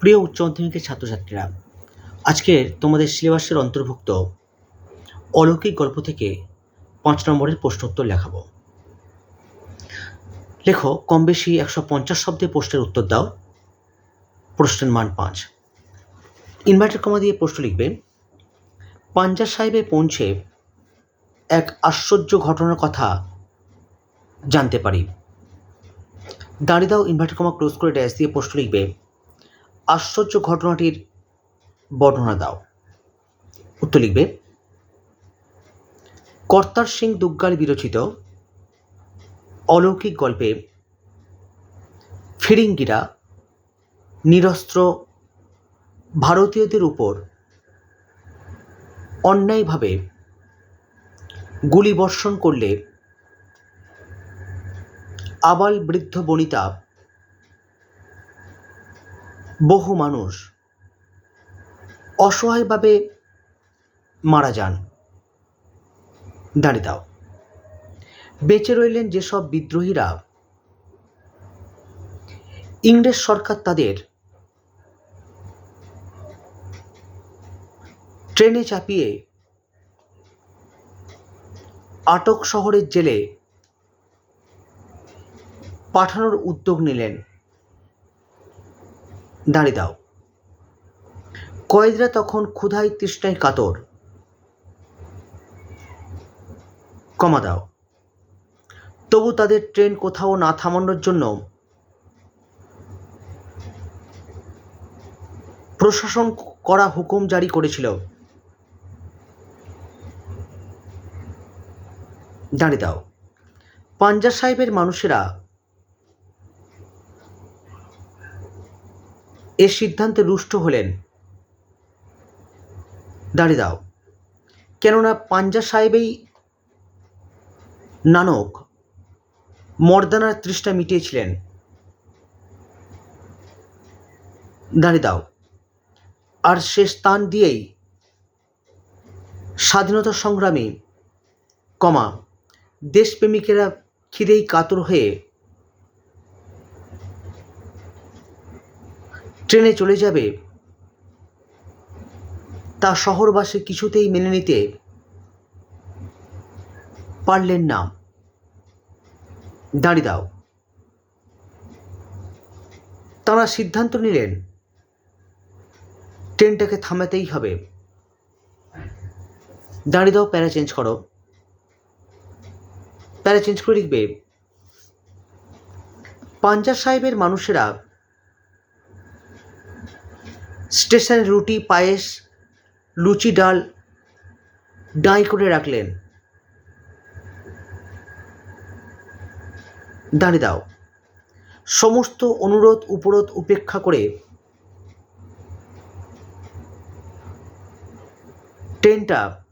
প্রিয় উচ্চ মাধ্যমিকের ছাত্রছাত্রীরা আজকের তোমাদের সিলেবাসের অন্তর্ভুক্ত অলৌকিক গল্প থেকে পাঁচ নম্বরের প্রশ্নোত্তর লেখাবো। লেখো কম বেশি একশো পঞ্চাশ শব্দে প্রশ্নের উত্তর দাও। প্রশ্নের মান পাঁচ। ইনভার্টার কমা দিয়ে প্রশ্ন লিখবে, পাঞ্জাব সাহেবে পৌঁছে এক আশ্চর্য ঘটনার কথা জানতে পারি। দাঁড়িয়ে দাও, ইনভার্টার কমা ক্লোজ করে ড্যাশ দিয়ে প্রশ্ন লিখবে আশ্চর্য ঘটনাটির বর্ণনা দাও। উত্তর লিখবে, কর্তার সিং দুগ্গার বিরচিত অলৌকিক গল্পে ফিরিঙ্গিরা নিরস্ত্র ভারতীয়দের উপর অন্যায়ভাবে গুলিবর্ষণ করলে আবাল বৃদ্ধ বনিতা বহু মানুষ অসহায়ভাবে মারা যান। দাঁড়িয়ে দাও। বেঁচে রইলেন যেসব বিদ্রোহীরা, ইংরেজ সরকার তাদের ট্রেনে চাপিয়ে আটক শহরের জেলে পাঠানোর উদ্যোগ নিলেন। দাঁড়িয়ে দাও। কয়েদরা তখন ক্ষুধায় তৃষ্ণায় কাতর। কমা দাও। তবু তাদের ট্রেন কোথাও না থামানোর জন্য প্রশাসন করা হুকুম জারি করেছিল। দাঁড়িয়ে দাও। পাঞ্জাব সাহেবের মানুষেরা এ সিদ্ধান্তে রুষ্ট হলেন। দাঁড়িয়ে দাও। কেননা পাঞ্জা সাহেবেই নানক মর্দানার তৃষ্ণা মিটিয়েছিলেন। দাঁড়িয়ে দাও। আর সে স্থান দিয়েই স্বাধীনতা সংগ্রামী কমা দেশপ্রেমিকেরা খিদেই কাতর হয়ে ট্রেনে চলে যাবে। তা শহরবাসী কিছুতেই মেনে নিতে পারলেন না। দাঁড়িয়ে দাও। তারা সিদ্ধান্ত নিলেন, ট্রেনটাকে থামাতেই হবে। দাঁড়িয়ে দাও, প্যারা চেঞ্জ করো। প্যারা চেঞ্জ করে লিখবে, পাঞ্জাব সাহেবের মানুষেরা স্টেশনে রুটি, পায়েস, লুচি, ডাল ডাঁই করে রাখলেন। দাঁড়িয়ে দাও। সমস্ত অনুরোধ, উপরোধ, উপেক্ষা করে ট্রেনটা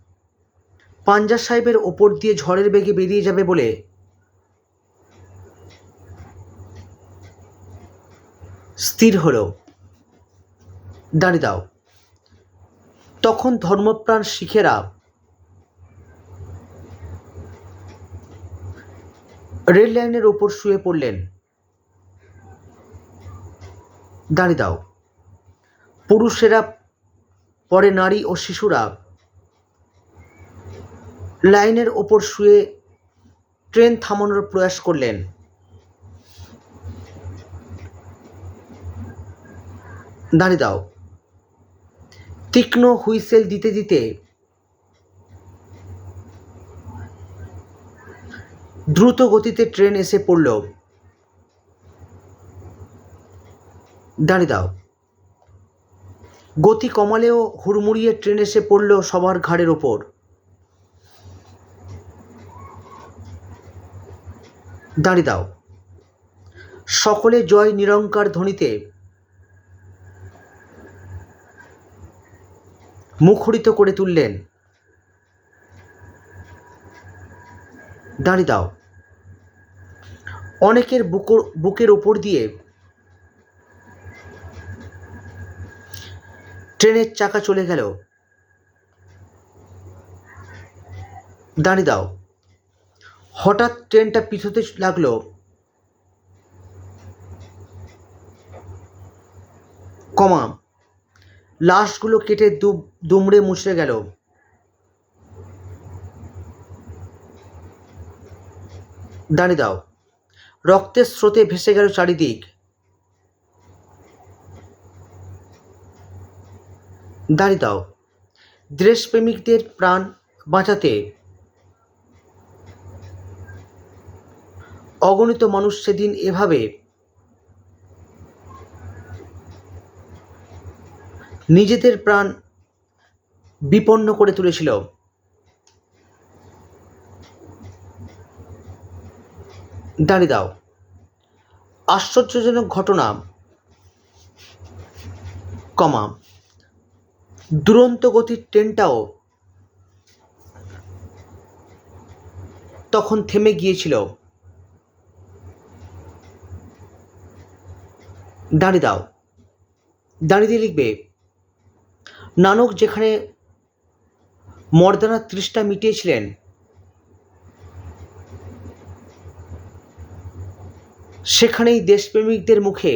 পাঞ্জাব সাহেবের ওপর দিয়ে ঝড়ের বেগে বেরিয়ে যাবে বলে স্থির হলো। দাঁড়িয়ে দাও। তখন ধর্মপ্রাণ শিখেরা রেল লাইনের ওপর শুয়ে পড়লেন। দাঁড়িয়ে দাও। পুরুষেরা, পরে নারী ও শিশুরা লাইনের ওপর শুয়ে ট্রেন থামানোর প্রয়াস করলেন। দাঁড়িয়ে দাও। তীক্ষ্ণ হুইসেল দিতে দিতে দ্রুত গতিতে ট্রেন এসে পড়ল। দাঁড়িয়ে দাও। গতি কমালেও হুড়মুড়িয়ে ট্রেন এসে পড়ল সবার ঘাড়ের ওপর। দাঁড়িয়ে দাও। সকলে জয় নিরঙ্কার ধ্বনিতে মুখরিত করে তুললেন। দাঁড়িয়ে দাও। অনেকের বুকর বুকের ওপর দিয়ে ট্রেনের চাকা চলে গেল। দাঁড়িয়ে দাও। হঠাৎ ট্রেনটা পিছোতে লাগল। কমা। লাশগুলো কেটে দুমড়ে মুচড়ে গেল। দাঁড়িয়ে দাও। রক্তের স্রোতে ভেসে গেল চারিদিক। দাঁড়িয়ে দাও। দেশপ্রেমিকদের প্রাণ বাঁচাতে। অগণিত মানুষ সেদিন এভাবে নিজেদের প্রাণ বিপন্ন করে তুলেছিল। দাঁড়িয়ে দাও। আশ্চর্যজনক ঘটনা। কমা। দুরন্ত গতির ট্রেনটাও তখন থেমে গিয়েছিল। দাঁড়িয়ে দাও। দাঁড়িয়ে দিয়ে লিখবে নানক যেখানে মর্দানার তৃষ্ণা মিটিয়েছিলেন, সেখানেই দেশপ্রেমিকদের মুখে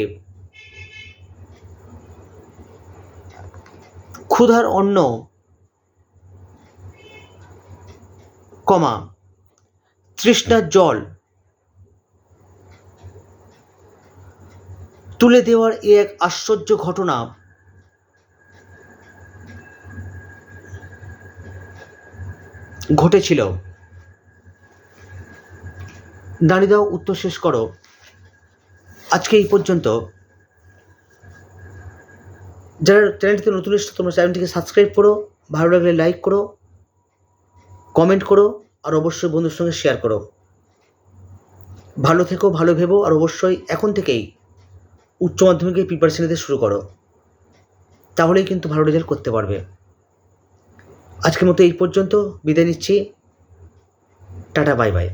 ক্ষুধার অন্ন, কমা, তৃষ্ণার জল তুলে দেওয়ার এ এক আশ্চর্য ঘটনা ঘটেছিল। দাঁড়িয়ে দাও, উত্তর শেষ করো। আজকে এই পর্যন্ত। যারা চ্যানেলটিতে নতুন এসছো, তোমরা চ্যানেলটিকে সাবস্ক্রাইব করো, ভালো লাগলে লাইক করো কমেন্ট করো, আর অবশ্যই বন্ধুর সঙ্গে শেয়ার করো। ভালো থেকো, ভালো ভেবো, আর অবশ্যই এখন থেকেই উচ্চ মাধ্যমিকের প্রিপারেশন নিতে শুরু করো। তাহলেই কিন্তু ভালো রেজাল্ট করতে পারবে। আজকের মতো এই পর্যন্ত। বিদায় নিচ্ছি। Tata bye bye.